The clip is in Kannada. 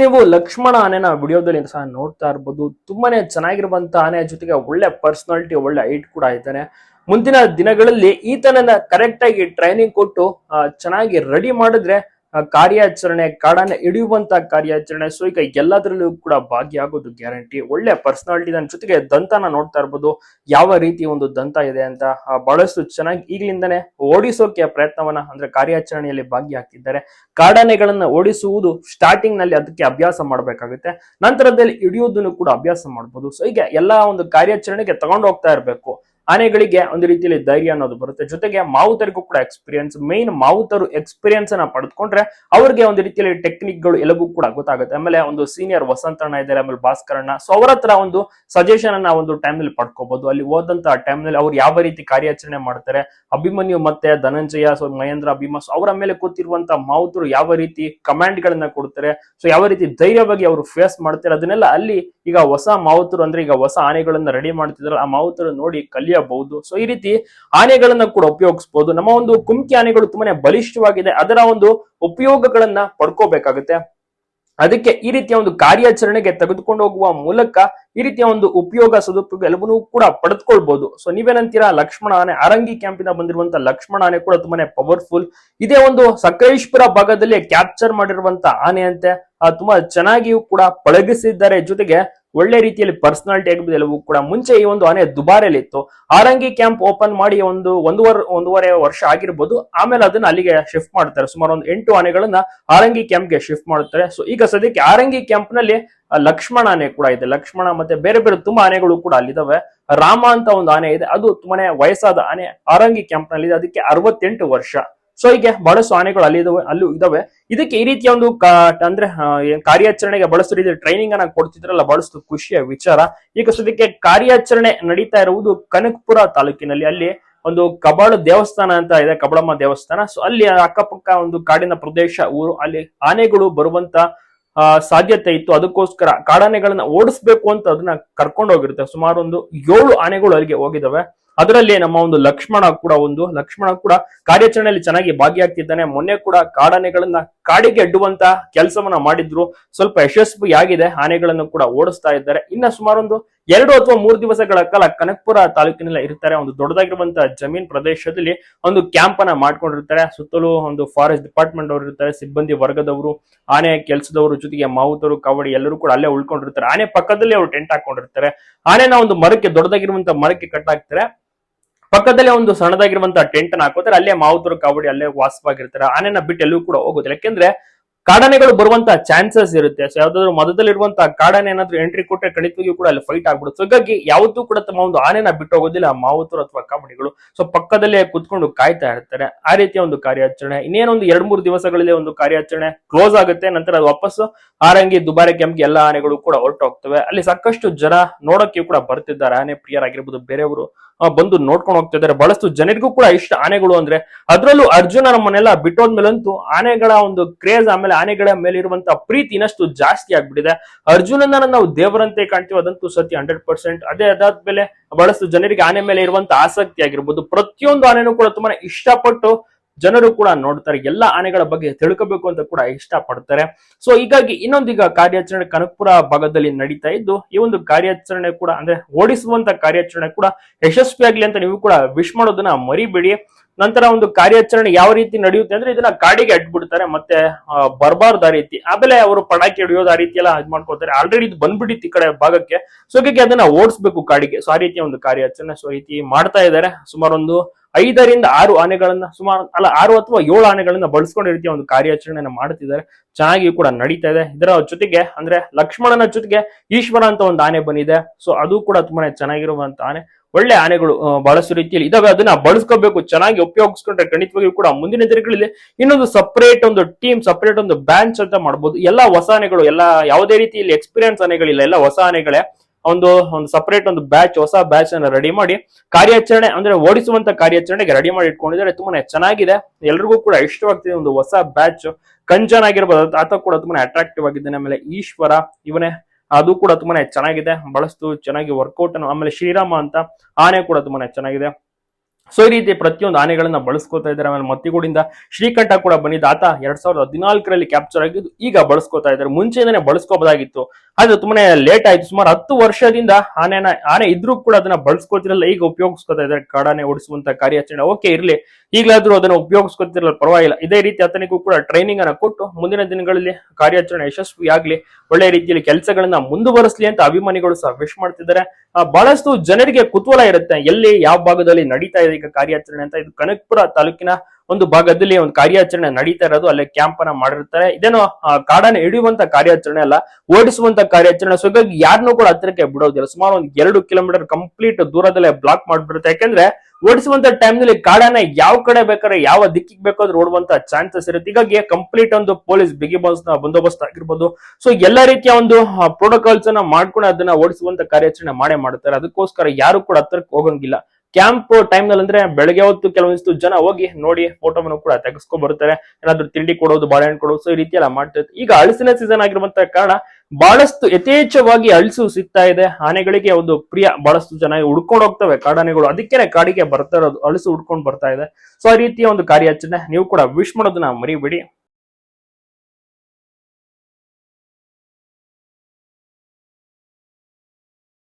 ನೀವು ಲಕ್ಷ್ಮಣ ಆನೆನ ವಿಡಿಯೋದಲ್ಲಿ ಸಹ ನೋಡ್ತಾ ಇರ್ಬೋದು. ತುಂಬಾನೇ ಚೆನ್ನಾಗಿರುವಂತ ಆನೆ ಜೊತೆಗೆ ಒಳ್ಳೆ ಪರ್ಸನಾಲಿಟಿ ಒಳ್ಳೆ ಹೈಟ್ ಕೂಡ ಇದ್ದಾನೆ. ಮುಂದಿನ ದಿನಗಳಲ್ಲಿ ಈತನನ್ನ ಕರೆಕ್ಟ್ ಆಗಿ ಟ್ರೈನಿಂಗ್ ಕೊಟ್ಟು ಚೆನ್ನಾಗಿ ರೆಡಿ ಮಾಡಿದ್ರೆ ಕಾರ್ಯಾಚರಣೆ ಕಾಡನ್ನ ಹಿಡಿಯುವಂತ ಕಾರ್ಯಾಚರಣೆ ಸೊ ಈಗ ಎಲ್ಲದರಲ್ಲೂ ಕೂಡ ಭಾಗಿಯಾಗೋದು ಗ್ಯಾರಂಟಿ ಒಳ್ಳೆ ಪರ್ಸನಾಲಿಟಿ ನನ್ನ ಜೊತೆಗೆ ದಂತನ ನೋಡ್ತಾ ಇರ್ಬೋದು. ಯಾವ ರೀತಿ ಒಂದು ದಂತ ಇದೆ ಅಂತ ಬಹಳಷ್ಟು ಚೆನ್ನಾಗಿ ಈಗಲಿಂದನೇ ಓಡಿಸೋಕೆ ಪ್ರಯತ್ನವನ್ನ ಅಂದ್ರೆ ಕಾರ್ಯಾಚರಣೆಯಲ್ಲಿ ಭಾಗಿಯಾಗ್ತಿದ್ದಾರೆ. ಕಾಡಾನೆಗಳನ್ನ ಓಡಿಸುವುದು ಸ್ಟಾರ್ಟಿಂಗ್ನಲ್ಲಿ ಅದಕ್ಕೆ ಅಭ್ಯಾಸ ಮಾಡಬೇಕಾಗುತ್ತೆ. ನಂತರದಲ್ಲಿ ಹಿಡಿಯೋದನ್ನು ಕೂಡ ಅಭ್ಯಾಸ ಮಾಡಬಹುದು ಸೊ ಹೀಗೆ ಎಲ್ಲಾ ಒಂದು ಕಾರ್ಯಾಚರಣೆಗೆ ತಗೊಂಡು ಹೋಗ್ತಾ ಇರಬೇಕು. ಆನೆಗಳಿಗೆ ಒಂದು ರೀತಿಯಲ್ಲಿ ಧೈರ್ಯ ಅನ್ನೋದು ಬರುತ್ತೆ. ಜೊತೆಗೆ ಮಾವುತರಿಗೂ ಕೂಡ ಎಕ್ಸ್ಪೀರಿಯನ್ಸ್ ಮೇನ್ ಮಾವುತರು ಎಕ್ಸ್ಪೀರಿಯನ್ಸ್ ಅನ್ನ ಪಡೆದುಕೊಂಡ್ರೆ ಅವ್ರಿಗೆ ಒಂದು ರೀತಿಯಲ್ಲಿ ಟೆಕ್ನಿಕ್ಗಳು ಎಲ್ಲವೂ ಕೂಡ ಗೊತ್ತಾಗುತ್ತೆ. ಆಮೇಲೆ ಒಂದು ಸೀನಿಯರ್ ವಸಂತಣ್ಣ ಇದ್ದಾರೆ, ಆಮೇಲೆ ಭಾಸ್ಕರಣ್ಣ ಸೊ ಅವರ ಹತ್ರ ಒಂದು ಸಜೆಷನ್ ಅನ್ನ ಒಂದು ಟೈಮ್ನಲ್ಲಿ ಪಡ್ಕೋಬಹುದು ಅಲ್ಲಿ ಹೋದಂತ ಟೈಮ್ನಲ್ಲಿ ಅವ್ರು ಯಾವ ರೀತಿ ಕಾರ್ಯಾಚರಣೆ ಮಾಡ್ತಾರೆ, ಅಭಿಮನ್ಯು ಮತ್ತೆ ಧನಂಜಯ ಸೊ ಮಹೇಂದ್ರ, ಭೀಮಾ ಸೊ ಅವರ ಮೇಲೆ ಕೂತಿರುವಂತ ಮಾವುತರು ಯಾವ ರೀತಿ ಕಮಾಂಡ್ ಗಳನ್ನ ಕೊಡ್ತಾರೆ ಸೊ ಯಾವ ರೀತಿ ಧೈರ್ಯವಾಗಿ ಅವರು ಫೇಸ್ ಮಾಡ್ತಾರೆ, ಅದನ್ನೆಲ್ಲ ಅಲ್ಲಿ ಈಗ ಹೊಸ ಮಾವುತರು ಅಂದ್ರೆ ಈಗ ಹೊಸ ಆನೆಗಳನ್ನ ರೆಡಿ ಮಾಡ್ತಿದಾರೆ ಆ ಮಾವುತರು ನೋಡಿ ಕಲಿಯಬಹುದು ಸೊ ಈ ರೀತಿ ಆನೆಗಳನ್ನ ಕೂಡ ಉಪಯೋಗಿಸಬಹುದು ನಮ್ಮ ಒಂದು ಕುಮ್ಕಿ ಆನೆಗಳು ತುಂಬಾನೇ ಬಲಿಷ್ಠವಾಗಿದೆ. ಅದರ ಒಂದು ಉಪಯೋಗಗಳನ್ನ ಪಡ್ಕೋಬೇಕಾಗುತ್ತೆ. ಅದಕ್ಕೆ ಈ ರೀತಿಯ ಒಂದು ಕಾರ್ಯಾಚರಣೆಗೆ ತೆಗೆದುಕೊಂಡು ಹೋಗುವ ಮೂಲಕ ಈ ರೀತಿಯ ಒಂದು ಉಪಯೋಗ ಸದುಪಯೋಗ ಎಲ್ಲವನ್ನೂ ಕೂಡ ಪಡೆದುಕೊಳ್ಬಹುದು ಸೊ ನೀವೇನಂತೀರಾ? ಲಕ್ಷ್ಮಣ ಆನೆ ಅರಂಗಿ ಕ್ಯಾಂಪಿಂದ ಬಂದಿರುವಂತಹ ಲಕ್ಷ್ಮಣ ಆನೆ ಕೂಡ ತುಂಬಾನೇ ಪವರ್ಫುಲ್ ಇದೇ ಒಂದು ಸಕಲೇಶ್ಪುರ ಭಾಗದಲ್ಲಿ ಕ್ಯಾಪ್ಚರ್ ಮಾಡಿರುವಂತಹ ಆನೆ ಅಂತೆ ಆ, ತುಂಬಾ ಚೆನ್ನಾಗಿಯೂ ಕೂಡ ಪಳಗಿಸಿದ್ದಾರೆ. ಜೊತೆಗೆ ಒಳ್ಳೆ ರೀತಿಯಲ್ಲಿ ಪರ್ಸನಾಲಿಟಿ ಆಗಿರ್ಬೋದು, ಎಲ್ಲವೂ ಕೂಡ ಮುಂಚೆ ಈ ಒಂದು ಆನೆ ದುಬಾರಿಯಲ್ಲಿ ಇತ್ತು ಆರಂಗಿ ಕ್ಯಾಂಪ್ ಓಪನ್ ಮಾಡಿ ಒಂದು ಒಂದೂವರೆ ಒಂದೂವರೆ ವರ್ಷ ಆಗಿರ್ಬೋದು, ಆಮೇಲೆ ಅದನ್ನ ಅಲ್ಲಿಗೆ ಶಿಫ್ಟ್ ಮಾಡ್ತಾರೆ. ಸುಮಾರು ಒಂದು ಎಂಟು ಆನೆಗಳನ್ನ ಆರಂಗಿ ಕ್ಯಾಂಪ್ಗೆ ಶಿಫ್ಟ್ ಮಾಡ್ತಾರೆ ಸೊ ಈಗ ಸದ್ಯಕ್ಕೆ ಆರಂಗಿ ಕ್ಯಾಂಪ್ನಲ್ಲಿ ಲಕ್ಷ್ಮಣ ಆನೆ ಕೂಡ ಇದೆ. ಲಕ್ಷ್ಮಣ ಮತ್ತೆ ಬೇರೆ ಬೇರೆ ತುಂಬಾ ಆನೆಗಳು ಕೂಡ ಅಲ್ಲಿದ್ದಾವೆ ರಾಮ ಅಂತ ಒಂದು ಆನೆ ಇದೆ. ಅದು ತುಂಬಾನೇ ವಯಸ್ಸಾದ ಆನೆ ಆರಂಗಿ ಕ್ಯಾಂಪ್ನಲ್ಲಿ ಇದೆ ಅದಕ್ಕೆ ಅರವತ್ತೆಂಟು ವರ್ಷ. ಸೊ ಹೀಗೆ ಬಹಳಷ್ಟು ಆನೆಗಳು ಅಲ್ಲಿ ಅಲ್ಲೂ ಇದಾವೆ ಇದಕ್ಕೆ ಈ ರೀತಿಯ ಒಂದು ಅಂದ್ರೆ ಕಾರ್ಯಾಚರಣೆಗೆ ಬಳಸೋ ರೀತಿಯ ಟ್ರೈನಿಂಗ್ ಅನ್ನ ಕೊಡ್ತಿದ್ರಲ್ಲ, ಬಹಳಷ್ಟು ಖುಷಿಯ ವಿಚಾರ. ಈಗ ಸದ್ಯಕ್ಕೆ ಕಾರ್ಯಾಚರಣೆ ನಡೀತಾ ಇರುವುದು ಕನಕಪುರ ತಾಲೂಕಿನಲ್ಲಿ. ಅಲ್ಲಿ ಒಂದು ಕಬಾಳ ದೇವಸ್ಥಾನ ಅಂತ ಇದೆ, ಕಬಳಮ್ಮ ದೇವಸ್ಥಾನ. ಸೊ ಅಲ್ಲಿ ಅಕ್ಕಪಕ್ಕ ಒಂದು ಕಾಡಿನ ಪ್ರದೇಶ, ಊರು, ಅಲ್ಲಿ ಆನೆಗಳು ಬರುವಂತ ಸಾಧ್ಯತೆ ಇತ್ತು. ಅದಕ್ಕೋಸ್ಕರ ಕಾಡಾನೆಗಳನ್ನ ಓಡಿಸ್ಬೇಕು ಅಂತ ಅದನ್ನ ಕರ್ಕೊಂಡು ಹೋಗಿರುತ್ತೆ ಸುಮಾರು ಒಂದು ಏಳು ಆನೆಗಳು ಅಲ್ಲಿಗೆ ಹೋಗಿದಾವೆ ಅದರಲ್ಲಿ ನಮ್ಮ ಒಂದು ಲಕ್ಷ್ಮಣ ಕೂಡ ಒಂದು, ಲಕ್ಷ್ಮಣ ಕೂಡ ಕಾರ್ಯಾಚರಣೆಯಲ್ಲಿ ಚೆನ್ನಾಗಿ ಭಾಗಿಯಾಗ್ತಿದ್ದಾನೆ. ಮೊನ್ನೆ ಕೂಡ ಕಾಡಾನೆಗಳನ್ನ ಕಾಡಿಗೆ ಅಡ್ಡುವಂತ ಕೆಲಸವನ್ನ ಮಾಡಿದ್ರು. ಸ್ವಲ್ಪ ಯಶಸ್ವಿ ಆಗಿದೆ. ಆನೆಗಳನ್ನು ಕೂಡ ಓಡಿಸ್ತಾ ಇದ್ದಾರೆ. ಇನ್ನ ಸುಮಾರು ಒಂದು ಎರಡು ಅಥವಾ ಮೂರು ದಿವಸಗಳ ಕಾಲ ಕನಕಪುರ ತಾಲೂಕಿನಲ್ಲಿ ಇರ್ತಾರೆ. ಒಂದು ದೊಡ್ಡದಾಗಿರುವಂತ ಜಮೀನ್ ಪ್ರದೇಶದಲ್ಲಿ ಒಂದು ಕ್ಯಾಂಪ್ ಅನ್ನ ಮಾಡ್ಕೊಂಡಿರ್ತಾರೆ. ಸುತ್ತಲೂ ಒಂದು ಫಾರೆಸ್ಟ್ ಡಿಪಾರ್ಟ್ಮೆಂಟ್ ಅವರು ಇರ್ತಾರೆ. ಸಿಬ್ಬಂದಿ ವರ್ಗದವರು, ಆನೆ ಕೆಲಸದವರು ಜೊತೆಗೆ ಮಾವುತರು, ಕವಡಿ ಎಲ್ಲರೂ ಕೂಡ ಅಲ್ಲೇ ಉಳ್ಕೊಂಡಿರ್ತಾರೆ. ಆನೆ ಪಕ್ಕದಲ್ಲಿ ಅವರು ಟೆಂಟ್ ಹಾಕೊಂಡಿರ್ತಾರೆ. ಆನೆನ ಒಂದು ಮರಕ್ಕೆ ದೊಡ್ಡದಾಗಿರುವಂತ ಮರಕ್ಕೆ ಕಟ್ಟಾಕ್ತಾರೆ ಪಕ್ಕದಲ್ಲೇ ಒಂದು ಸಣ್ಣದಾಗಿರುವಂತಹ ಟೆಂಟ್ ಅನ್ನ ಹಾಕೋತಾರೆ, ಅಲ್ಲೇ ಮಾವುತರು ಕಾವಡಿ ಅಲ್ಲೇ ವಾಸವಾಗಿರ್ತಾರೆ, ಆನೆನ ಬಿಟ್ಟು ಎಲ್ಲೂ ಕೂಡ ಹೋಗೋದಿಲ್ಲ. ಯಾಕೆಂದ್ರೆ ಕಾಡಾನೆಗಳು ಬರುವಂತಹ ಚಾನ್ಸಸ್ ಇರುತ್ತೆ. ಸೊ ಯಾವ್ದಾದ್ರು ಮದದಲ್ಲಿರುವಂತಹ ಕಾಡಾನೆ ಏನಾದ್ರು ಎಂಟ್ರಿ ಕೊಟ್ಟರೆ ಖಂಡಿತವಾಗಿಯೂ ಕೂಡ ಅಲ್ಲಿ ಫೈಟ್ ಆಗ್ಬಿಡುತ್ತೆ. ಹಾಗಾಗಿ ಯಾವತ್ತೂ ಕೂಡ ತಮ್ಮ ಒಂದು ಆನೆನ ಬಿಟ್ಟು ಹೋಗೋದಿಲ್ಲ ಮಾವುತರು ಅಥವಾ ಕಾಮಡಿಗಳು ಸೊ ಪಕ್ಕದಲ್ಲೇ ಕುತ್ಕೊಂಡು ಕಾಯ್ತಾ ಇರ್ತಾರೆ. ಆ ರೀತಿಯ ಒಂದು ಕಾರ್ಯಾಚರಣೆ. ಇನ್ನೇನೊಂದು ಎರಡ್ ಮೂರು ದಿವಸಗಳಲ್ಲಿ ಒಂದು ಕಾರ್ಯಾಚರಣೆ ಕ್ಲೋಸ್ ಆಗುತ್ತೆ. ನಂತರ ಅದು ವಾಪಸ್ ಆರಂಗಿ ದುಬಾರಿ, ಕೆಂಪ್ಗೆ ಎಲ್ಲ ಆನೆಗಳು ಕೂಡ ಹೊರಟು ಹೋಗ್ತವೆ ಅಲ್ಲಿ ಸಾಕಷ್ಟು ಜನ ನೋಡೋಕೆ ಕೂಡ ಬರ್ತಿದ್ದಾರೆ. ಆನೆ ಪ್ರಿಯರಾಗಿರ್ಬೋದು, ಬೇರೆಯವರು ಬಂದು ನೋಡ್ಕೊಂಡು ಹೋಗ್ತಾ ಇದ್ದಾರೆ. ಬಹಳಷ್ಟು ಜನರಿಗೂ ಕೂಡ ಇಷ್ಟ ಆನೆಗಳು ಅಂದ್ರೆ ಅದರಲ್ಲೂ ಅರ್ಜುನ ನಮ್ಮನ್ನೆಲ್ಲ ಬಿಟ್ಟೋದ್ಮೇಲಂತೂ ಆನೆಗಳ ಒಂದು ಕ್ರೇಜ್ ಆಮೇಲೆ ಆನೆಗಳ ಮೇಲೆ ಇರುವಂತ ಪ್ರೀತಿ ಇನ್ನಷ್ಟು ಜಾಸ್ತಿ ಆಗ್ಬಿಟ್ಟಿದೆ. ಅರ್ಜುನನ ನಾವು ದೇವರಂತೆ ಕಾಣ್ತೀವಿ, ಅದಂತೂ ಸತ್ಯ ಹಂಡ್ರೆಡ್ ಪರ್ಸೆಂಟ್. ಅದೇ ಅದಾದ್ಮೇಲೆ ಬಹಳಷ್ಟು ಜನರಿಗೆ ಆನೆ ಮೇಲೆ ಇರುವಂತ ಆಸಕ್ತಿ ಆಗಿರ್ಬೋದು. ಪ್ರತಿಯೊಂದು ಆನೆನೂ ಕೂಡ ತುಂಬಾ ಇಷ್ಟಪಟ್ಟು ಜನರು ಕೂಡ ನೋಡ್ತಾರೆ, ಎಲ್ಲ ಆನೆಗಳ ಬಗ್ಗೆ ತಿಳ್ಕೋಬೇಕು ಅಂತ ಕೂಡ ಇಷ್ಟ ಪಡ್ತಾರೆ ಸೊ ಹೀಗಾಗಿ ಇನ್ನೊಂದೀಗ ಕಾರ್ಯಾಚರಣೆ ಕನಕಪುರ ಭಾಗದಲ್ಲಿ ನಡೀತಾ ಇದ್ದು, ಈ ಒಂದು ಕಾರ್ಯಾಚರಣೆ ಕೂಡ ಅಂದ್ರೆ ಓಡಿಸುವಂತ ಕಾರ್ಯಾಚರಣೆ ಕೂಡ ಯಶಸ್ವಿಯಾಗ್ಲಿ ಅಂತ ನೀವು ಕೂಡ ವಿಶ್ ಮಾಡೋದನ್ನ ಮರಿಬೇಡಿ. ನಂತರ ಒಂದು ಕಾರ್ಯಾಚರಣೆ ಯಾವ ರೀತಿ ನಡೆಯುತ್ತೆ ಅಂದ್ರೆ ಇದನ್ನ ಕಾಡಿಗೆ ಅಡ್ಬಿಡ್ತಾರೆ, ಮತ್ತೆ ಬರಬಾರ್ದು ಆ ರೀತಿ. ಆಮೇಲೆ ಅವರು ಪಟಾಕಿ ಹಿಡಿಯೋದು ಆ ರೀತಿ ಎಲ್ಲ ಇದು ಮಾಡ್ಕೊತಾರೆ ಆಲ್ರೆಡಿ ಇದು ಬಂದ್ಬಿಟ್ಟಿತ್ತು ಈ ಕಡೆ ಭಾಗಕ್ಕೆ. ಸೊ ಹೀಗೆ ಅದನ್ನ ಓಡಿಸ್ಬೇಕು ಕಾಡಿಗೆ. ಸೊ ಆ ರೀತಿಯ ಒಂದು ಕಾರ್ಯಾಚರಣೆ. ಸೊ ರೀತಿ ಮಾಡ್ತಾ ಇದ್ದಾರೆ. ಸುಮಾರು ಒಂದು ಐದರಿಂದ ಆರು ಆನೆಗಳನ್ನ, ಸುಮಾರು, ಅಲ್ಲ, ಆರು ಅಥವಾ ಏಳು ಆನೆಗಳನ್ನ ಬಳಸ್ಕೊಂಡು ರೀತಿಯ ಒಂದು ಕಾರ್ಯಾಚರಣೆಯನ್ನು ಮಾಡ್ತಿದ್ದಾರೆ. ಚೆನ್ನಾಗಿ ಕೂಡ ನಡೀತಾ ಇದೆ. ಇದರ ಜೊತೆಗೆ, ಅಂದ್ರೆ ಲಕ್ಷ್ಮಣನ ಜೊತೆಗೆ ಈಶ್ವರ ಅಂತ ಒಂದು ಆನೆ ಬಂದಿದೆ. ಸೊ ಅದು ಕೂಡ ತುಂಬಾನೇ ಚೆನ್ನಾಗಿರುವಂತ ಆನೆ. ಒಳ್ಳೆ ಆನೆಗಳು ಬಹಳಷ್ಟು ರೀತಿಯಲ್ಲಿ ಇದಾವೆ ಅದನ್ನ ಬಳಸ್ಕೋಬೇಕು, ಚೆನ್ನಾಗಿ ಉಪಯೋಗಿಸ್ಕೊಂಡ್ರೆ ಖಂಡಿತವಾಗಿಯೂ ಕೂಡ ಮುಂದಿನ ದಿನಗಳಲ್ಲಿ ಇನ್ನೊಂದು ಸಪರೇಟ್ ಒಂದು ಟೀಮ್ ಸಪರೇಟ್ ಒಂದು ಬ್ಯಾಂಚ್ ಅಂತ ಮಾಡಬಹುದು ಎಲ್ಲಾ ಹೊಸ ಆನೆಗಳು, ಎಲ್ಲ ಯಾವುದೇ ರೀತಿಯಲ್ಲಿ ಎಕ್ಸ್ಪೀರಿಯನ್ಸ್ ಆನೆಗಳಿಲ್ಲ. ಎಲ್ಲ ಹೊಸ ಆನೆಗಳೇ. ಒಂದು ಒಂದು ಸಪರೇಟ್ ಒಂದು ಬ್ಯಾಚ್ ಹೊಸ ಬ್ಯಾಚ್ ಅನ್ನ ರೆಡಿ ಮಾಡಿ, ಕಾರ್ಯಾಚರಣೆ ಅಂದ್ರೆ ಓಡಿಸುವಂತ ಕಾರ್ಯಾಚರಣೆಗೆ ರೆಡಿ ಮಾಡಿ ಇಟ್ಕೊಂಡಿದ್ದಾರೆ. ತುಂಬಾನೇ ಚೆನ್ನಾಗಿದೆ. ಎಲ್ರಿಗೂ ಕೂಡ ಇಷ್ಟವಾಗ್ತಿದೆ ಒಂದು ಹೊಸ ಬ್ಯಾಚ್ ಕಂಚನ್ ಆಗಿರ್ಬೋದು, ಆತ ಕೂಡ ತುಂಬಾನೇ ಅಟ್ರಾಕ್ಟಿವ್ ಆಗಿದ್ದಾನೆ. ಆಮೇಲೆ ಈಶ್ವರ, ಇವನೇ ಅದು ಕೂಡ ತುಂಬಾನೇ ಚೆನ್ನಾಗಿದೆ. ಬಳಸ್ತು ಚೆನ್ನಾಗಿ ವರ್ಕೌಟ್ ಆಮೇಲೆ ಶ್ರೀರಾಮ ಅಂತ ಆನೆ ಕೂಡ ತುಂಬಾನೇ ಚೆನ್ನಾಗಿದೆ. ಸೊ ಈ ರೀತಿ ಪ್ರತಿಯೊಂದು ಆನೆಗಳನ್ನ ಬಳಸ್ಕೊತಾ ಇದ್ದಾರೆ. ಆಮೇಲೆ ಮತ್ತಿಗೂಡಿಂದ ಶ್ರೀಕಂಠ ಕೂಡ ಬಂದಿದ್ದ ಆತ ಎರಡ್ ಸಾವಿರದ ಹದಿನಾಲ್ಕರಲ್ಲಿ ಕ್ಯಾಪ್ಚರ್ ಆಗಿದ್ದು ಈಗ ಬಳಸ್ಕೊತಾ ಇದ್ದಾರೆ. ಮುಂಚೆಯಿಂದನೇ ಬಳಸ್ಕೋಬಹುದಾಗಿತ್ತು. ಆದ್ರೆ ತುಂಬಾನೇ ಲೇಟ್ ಆಯ್ತು. ಸುಮಾರು ಹತ್ತು ವರ್ಷದಿಂದ ಆನೆನ, ಆನೆ ಇದ್ರೂ ಕೂಡ ಅದನ್ನ ಬಳಸ್ಕೊತಿರಲ್ಲ. ಈಗ ಉಪಯೋಗಿಸ್ಕೊತಾ ಇದ್ದಾರೆ. ಕಾಡಾನೆ ಓಡಿಸುವಂತ ಕಾರ್ಯಾಚರಣೆ ಓಕೆ ಇರ್ಲಿ. ಈಗಲಾದ್ರೂ ಅದನ್ನ ಉಪಯೋಗಿಸ್ಕೊತಿರಲ್ಲ, ಪರವಾಗಿಲ್ಲ. ಇದೇ ರೀತಿ ಆತನಿಗೂ ಕೂಡ ಟ್ರೈನಿಂಗ್ ಅನ್ನ ಕೊಟ್ಟು ಮುಂದಿನ ದಿನಗಳಲ್ಲಿ ಕಾರ್ಯಾಚರಣೆ ಯಶಸ್ವಿಯಾಗ್ಲಿ. ಒಳ್ಳೆ ರೀತಿಯಲ್ಲಿ ಕೆಲಸಗಳನ್ನ ಮುಂದುವರಿಸಲಿ ಅಂತ ಅಭಿಮಾನಿಗಳು ಸಹ ವಿಶ್ ಮಾಡ್ತಿದ್ದಾರೆ. ಬಹಳಷ್ಟು ಜನರಿಗೆ ಕುತೂಹಲ ಇರುತ್ತೆ. ಎಲ್ಲಿ, ಯಾವ ಭಾಗದಲ್ಲಿ ನಡೀತಾ ಇದೆ ಈಗ ಕಾರ್ಯಾಚರಣೆ ಅಂತ ಇದು ಕನಕಪುರ ತಾಲೂಕಿನ ಒಂದು ಭಾಗದಲ್ಲಿ ಒಂದು ಕಾರ್ಯಾಚರಣೆ ನಡೀತಾ ಇರೋದು, ಅಲ್ಲಿ ಕ್ಯಾಂಪ್ ಅನ್ನ ಮಾಡಿರ್ತಾರೆ. ಇದೇನು ಕಾಡನ್ನ ಹಿಡಿಯುವಂತ ಕಾರ್ಯಾಚರಣೆ ಅಲ್ಲ, ಓಡಿಸುವಂತ ಕಾರ್ಯಾಚರಣೆ. ಸೊ ಹೀಗಾಗಿ ಯಾರನ್ನೂ ಕೂಡ ಹತ್ತಿರಕ್ಕೆ ಬಿಡೋದಿಲ್ಲ. ಸುಮಾರು ಒಂದು ಎರಡು ಕಿಲೋಮೀಟರ್ ಕಂಪ್ಲೀಟ್ ದೂರದಲ್ಲೇ ಬ್ಲಾಕ್ ಮಾಡ್ಬಿಡುತ್ತೆ. ಯಾಕಂದ್ರೆ, ಓಡಿಸುವಂತ ಟೈಮ್ನಲ್ಲಿ ಕಾಡನ್ನ ಯಾವ ಕಡೆ ಬೇಕಾದ್ರೆ ಯಾವ ದಿಕ್ಕಿಗೆ ಬೇಕಾದ್ರೂ ಓಡುವಂತ ಚಾನ್ಸಸ್ ಇರುತ್ತೆ. ಹೀಗಾಗಿ ಕಂಪ್ಲೀಟ್ ಒಂದು ಪೊಲೀಸ್ ಬಿಗಿ ಬಾಸ್ ಬಂದೋಬಸ್ತ್ ಆಗಿರ್ಬೋದು. ಸೊ ಎಲ್ಲಾ ರೀತಿಯ ಒಂದು ಪ್ರೋಟೋಕಾಲ್ಸ್ ಅನ್ನ ಮಾಡ್ಕೊಂಡು ಅದನ್ನ ಓಡಿಸುವಂತ ಕಾರ್ಯಾಚರಣೆ ಮಾಡೇ ಮಾಡ್ತಾರೆ. ಅದಕ್ಕೋಸ್ಕರ ಯಾರು ಕೂಡ ಹತ್ತಿರಕ್ಕೆ ಹೋಗಂಗಿಲ್ಲ. ಕ್ಯಾಂಪ್ ಟೈಮ್ನಲ್ಲಿ ಅಂದ್ರೆ ಬೆಳಗ್ಗೆ ಹೊತ್ತು ಕೆಲವೊಂದಿಷ್ಟು ಜನ ಹೋಗಿ ನೋಡಿ ಫೋಟೋವನ್ನು ಕೂಡ ತೆಗೆಸ್ಕೊ ಬರ್ತಾರೆ ಏನಾದ್ರೂ ತಿಂಡಿ ಕೊಡೋದು, ಬಾಳೆಹಣ್ಣು ಕೊಡೋದು, ಸೊ ಈ ರೀತಿ ಎಲ್ಲ ಮಾಡ್ತಿರ್ತಾರೆ ಈಗ ಅಳಸಿನ ಸೀಸನ್ ಆಗಿರುವಂತ ಕಾರಣ ಬಹಳಷ್ಟು ಯಥೇಚ್ಛವಾಗಿ ಅಳಿಸು ಸಿಗ್ತಾ ಇದೆ. ಆನೆಗಳಿಗೆ ಒಂದು ಪ್ರಿಯ ಬಹಳಷ್ಟು ಜನ ಹುಡ್ಕೊಂಡು ಹೋಗ್ತವೆ ಕಾಡಾನೆಗಳು. ಅದಕ್ಕೇನೆ ಕಾಡಿಗೆ ಬರ್ತಾ ಇರೋದು, ಅಳಿಸು ಹುಡ್ಕೊಂಡು ಬರ್ತಾ ಇದೆ. ಸೊ ಆ ರೀತಿಯ ಒಂದು ಕಾರ್ಯಾಚರಣೆ ನೀವು ಕೂಡ ವಿಶ್ ಮಾಡೋದನ್ನ ಮರಿಬೇಡಿ.